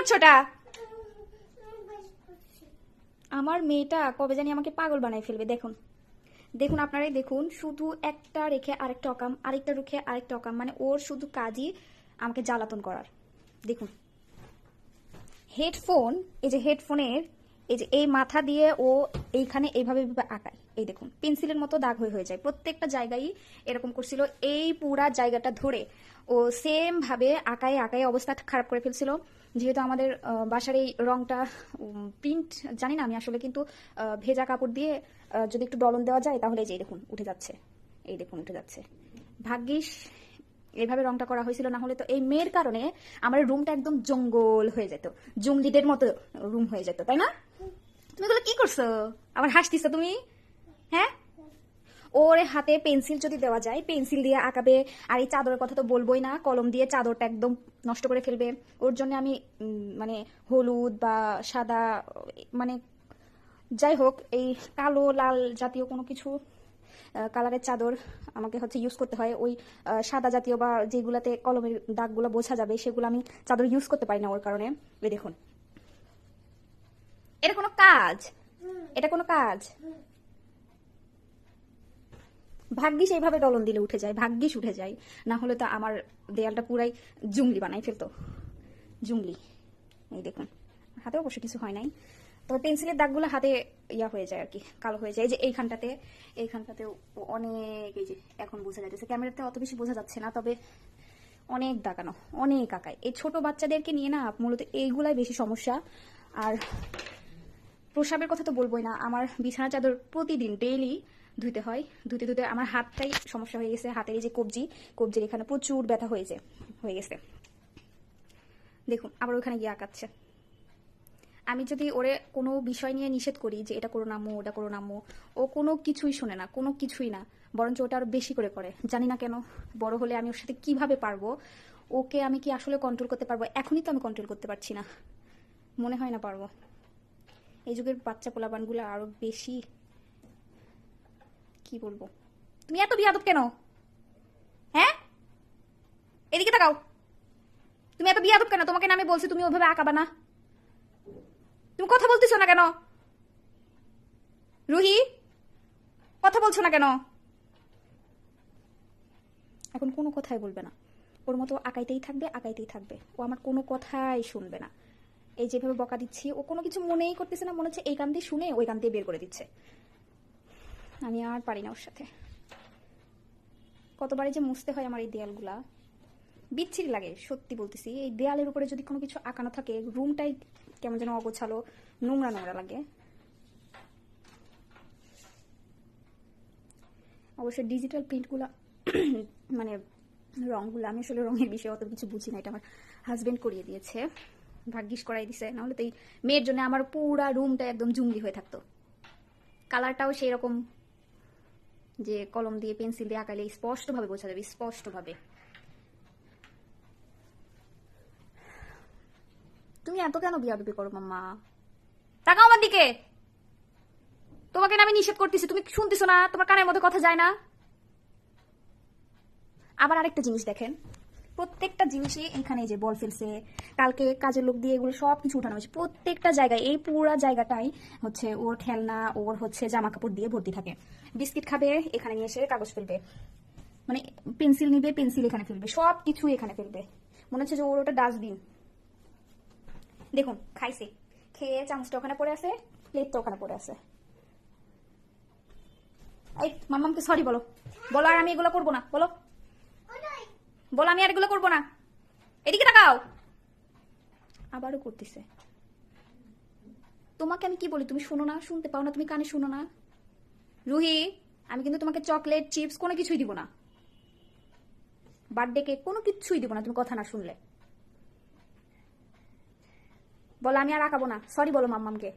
করছ ওটা আমার মেয়েটা কবে জানি আমাকে পাগল বানাই ফেলবে, দেখুন। দেখুন আপনারাই দেখুন, শুধু একটা রেখে আরেকটা অকাম, আরেকটা রেখে আরেকটা অকাম মানে ওর শুধু কাজই আমাকে জ্বালাতন করার। দেখুন। হেডফোন, এই যে হেডফোনের এই যে এই মাথা দিয়ে ও এইখানে এইভাবে আঁকায়। এই দেখুন, পেন্সিলের মতো দাগ হয়ে হয়ে যায়। প্রত্যেকটা জায়গায় এরকম করছিল। এই পুরা জায়গাটা ধরে ও সেম ভাবে আঁকায় আঁকায় অবস্থা খারাপ করে ফেলছিল। যেহেতু আমাদের বাসার এই রংটা প্রিন্ট জানি না আমি আসলে কিন্তু ভেজা কাপড় দিয়ে যদি একটু ডলন দেওয়া যায় তাহলে এই যে দেখুন, উঠে যাচ্ছে। এই দেখুন, উঠে যাচ্ছে। ভাগ্যিস এভাবে রংটা করা হয়েছিল, না হলে তো এই মেয়ের কারণে আমার রুমটা একদম জঙ্গল হয়ে যেত। জঙ্গলিদের মতো রুম হয়ে যেত, তাই না? তুমি এগুলো কি করছ? আবার হাসতিছো তুমি? হ্যাঁ? ওর হাতে পেন্সিল যদি দেওয়া যায়, পেন্সিল দিয়ে আঁকাবে। আর এই চাদরের কথা তো বলবোই না, কলম দিয়ে চাদরটা একদম নষ্ট করে ফেলবে। ওর জন্য আমি মানে হলুদ বা সাদা মানে যাই হোক, এই কালো, লাল জাতীয় কোনো কিছু কালারের চাদর আমাকে হচ্ছে ইউজ করতে হয়। ওই সাদা জাতীয় বা যেগুলাতে কলমের দাগগুলো বোঝা যাবে, সেগুলো আমি চাদর ইউজ করতে পারি না ওর কারণে। এই দেখুন। এটা কোনো কাজ? এটা কোনো কাজ? ভাগ্যিস এইভাবে ডলন দিলে উঠে যায়, ভাগ্যিস উঠে যায়। না হলে তো আমার দেয়ালটা পুরাই জুংলি বানাই ফেলতো। জুংলি। এই দেখুন। হাতে অবশ্য কিছু হয় নাই। তবে পেন্সিলের দাগগুলো হাতে ইয়া হয়ে যায় আর কি, কালো হয়ে যায়। এই যে এইখানটাতে এইখানটাতে অনেক, এই যে এখন বোঝা যাচ্ছে ক্যামেরাতে অত বেশি বোঝা যাচ্ছে না, তবে অনেক দাগানো, অনেক আঁকায়। এই ছোট বাচ্চাদেরকে নিয়ে না মূলত এইগুলাই বেশি সমস্যা। আর প্রসাবের কথা তো বলবোই না, আমার বিছানা চাদর প্রতিদিন ডেইলি ধুতে হয়। ধুতে ধুতে আমার হাতটাই সমস্যা হয়ে গেছে, হাতের এই যে কবজি, কবজির এখানে প্রচুর ব্যথা হয়েছে, হয়ে গেছে। দেখুন, আবার ওখানে গিয়ে আঁকাচ্ছে। আমি যদি ওরে কোনো বিষয় নিয়ে নিষেধ করি যে এটা করো নামো ওটা করো নামো ও কোনো কিছুই শোনে না, কোনো কিছুই না। বরঞ্চ ওটা আরও বেশি করে করে। জানি না কেন, বড় হলে আমি ওর সাথে কীভাবে পারব? ওকে আমি কি আসলে কন্ট্রোল করতে পারব? এখনই তো আমি কন্ট্রোল করতে পারছি না। মনে হয় না পারব। এই যুগের বাচ্চা পোলাপানগুলো আরও বেশি কি বলব? তুমি এত বিয়াদব কেন? হ্যাঁ? এদিকে তাকাও। তুমি এত বিয়াদব কেন? তোমাকে না আমি বলছি তুমি ওইভাবে আঁকাবা না। তুমি কথা বলতেছো না কেন? রুহি, কথা বলছো না কেন? এখন কোনো কথাই বলবে না। ওর মতো আঁকাইতেই থাকবে আঁকাইতেই থাকবে। ও আমার কোনো কথাই শুনবে না। এই যেভাবে বকা দিচ্ছি, ও কোনো কিছু মনেই করতেছে না, মনে হচ্ছে এই গান দিয়ে শুনে ওই গান দিয়ে বের করে দিচ্ছে। আমি আর পারি না ওর সাথে। কতবারই যে মুছতে হয় আমার এই দেয়ালগুলা। বিচ্ছিরি লাগে, সত্যি বলতেছি। এই দেয়ালের উপরে যদি কোনো কিছু আঁকানো থাকে রুমটাই কেমন যেন অগোছালো, নোংরা নোংরা লাগে। অবশ্য ডিজিটাল প্রিন্টগুলো মানে রংগুলো, আমি আসলে রঙের বিষয়ে অত কিছু বুঝি না, এটা আমার হাজব্যান্ড করিয়ে দিয়েছে। ভাগ্যিস করাই দিছে, নাহলে তো এই মেয়ের জন্য আমার পুরা রুমটা একদম জুঙ্গলি হয়ে থাকতো। কালারটাও সেই রকম, যে কলম দিয়ে পেন্সিল দিয়ে আঁকালে স্পষ্টভাবে বোঝা যাবে, স্পষ্টভাবে। এত কেন বিয়াদবি করো, মাম্মা? তাকাও আমার দিকে। তোমাকে আমি নিষেধ করতেছি, তুমি শুনতেছো না, তোমার কানের মধ্যে কথা যায় না। আবার আরেকটা জিনিস দেখেন, প্রত্যেকটা জিনিসই এখানে যে বল ফেলছে, কালকে কাজের লোক দিয়ে এগুলো সব কিছু উঠানো হয়েছে। প্রত্যেকটা জায়গায়, এই পুরা জায়গাটাই হচ্ছে ওর খেলনা, ওর হচ্ছে জামা কাপড় দিয়ে ভর্তি থাকে। বিস্কিট খাবে, এখানে নিয়ে এসে কাগজ ফেলবে। মানে পেন্সিল নিবে, পেন্সিল এখানে ফেলবে সব কিছু এখানে ফেলবে। মনে হচ্ছে যে ওর ওটা ডাস্টবিন। দেখুন, খাইছে। খেয়ে চামচটা ওখানে পড়ে আছে প্লেটটা ওখানে পড়ে আছে। এই, মাম্মামকে সরি বলো। বলো আর আমি এগুলো করব না, বলো। বলো, আমি আর এগুলো করব না। এদিকে তাকাও। আবারও করতেছে। তোমাকে আমি কি বলি, তুমি শোনো না, শুনতে পাও না, তুমি কানে শোনো না। রুহি, আমি কিন্তু তোমাকে চকলেট, চিপস কোনো কিছুই দিব না। বার্থডে কেক কোনো কিছুই দিব না, তুমি কথা না শুনলে। বলো, আমি আর আঁকাবো না। সরি বলো, মাম্মামকে।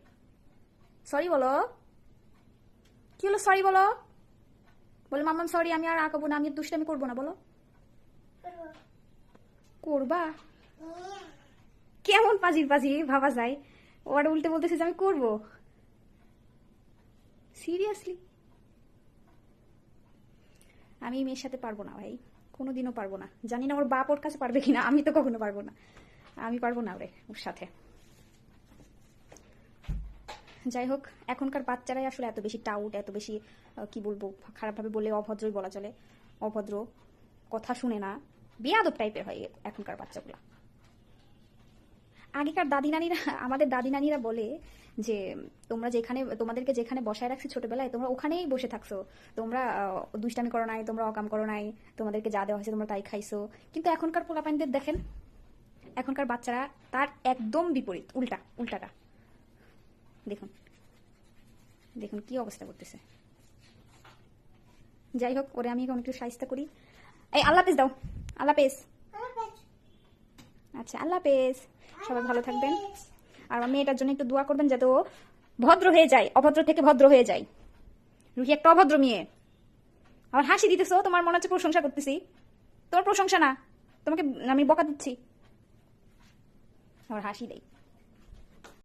সরি বলো। কি হলো? সরি বলো। বলো, মাম্মাম সরি আমি আর আঁকাবো না, আমি আর দুষ্টামি করব না, বলো। করবা? কেমন পাজির পাজি ভাবা যায়। ওরা উল্টে বলতেছে যে আমি করব। সিরিয়াসলি আমি মেয়ের সাথে পারব না, ভাই। কোনোদিনও পারব না। জানি না ওর বাপ ওর কাছে পারবে কিনা, আমি তো কখনো পারব না। আমি পারব না ওরে, ওর সাথে। যাই হোক, এখনকার বাচ্চারাই আসলে এত বেশি টাউট, এত বেশি কি বলব, খারাপভাবে বলে অভদ্রই বলা চলে, অভদ্র কথা শুনে না, বেয়াদব টাইপের হয় এখনকার বাচ্চাগুলা। আগেকার দাদি নানিরা, আমাদের দাদি নানিরা বলে যে, তোমরা যেখানে, তোমাদেরকে যেখানে বসায় রাখছি ছোটবেলায়, তোমরা ওখানেই বসে থাকছো। তোমরা দুষ্টামি করো নাই, তোমরা অকাম করো নাই, তোমাদেরকে যা দেওয়া হয়েছে তোমরা তাই খাইছো। কিন্তু এখনকার পোলাপাইনদের দেখেন, এখনকার বাচ্চারা তার একদম বিপরীত, উল্টা, উল্টাটা। দেখুন। দেখুন কি অবস্থা করতেছে। যাই হোক, ওরে আমি একটু সাহিস্তা করি। এই, আল্লাহ পেস দাও। আল্লাহ পেস আচ্ছা আল্লাহ পেস সবাই ভালো থাকবেন। আর আমার মেয়েটার জন্য একটু দোয়া করবেন যাতে ও ভদ্র হয়ে যায়, অভদ্র থেকে ভদ্র হয়ে যায়। রুহি একটা অভদ্র মেয়ে। আমার হাসি দিতেছো, তোমার মনে হচ্ছে প্রশংসা করতেছি। তোমার প্রশংসা না, তোমাকে আমি বকা দিচ্ছি। আমার হাসি দেই।